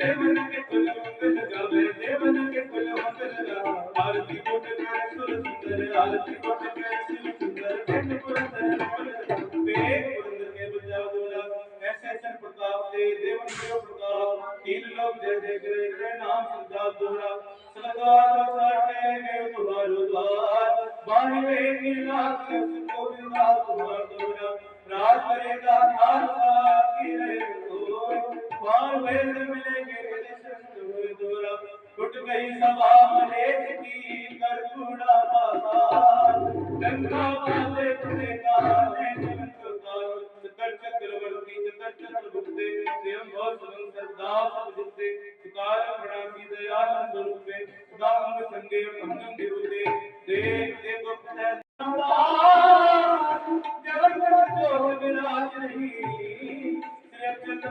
देवन के कुल मंगल गावे देवन के कुल मंगल गावे आरती कोट करे सुर सुंदर आरती कोट करे सुर सुंदर दिन पुरंदर मोल पुरंदर के बजा बोला ऐसे ऐसे प्रताप दे देवन के प्रताप तीन लोग जय जय करे तेरे नाम सदा दोहरा सलगार साटे में तुम्हारो द्वार बाहिवे की लाख को बिना तुम्हार दोहरा राज करेगा खालसा की रहे तो वैसे मिलेंगे गुट गई सभा मलेच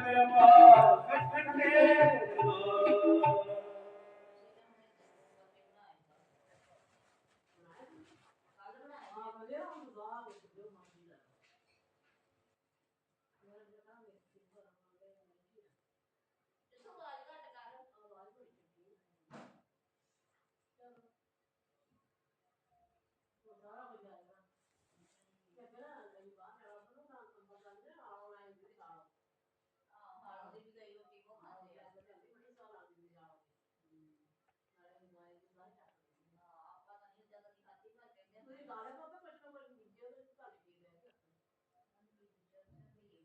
Thank you.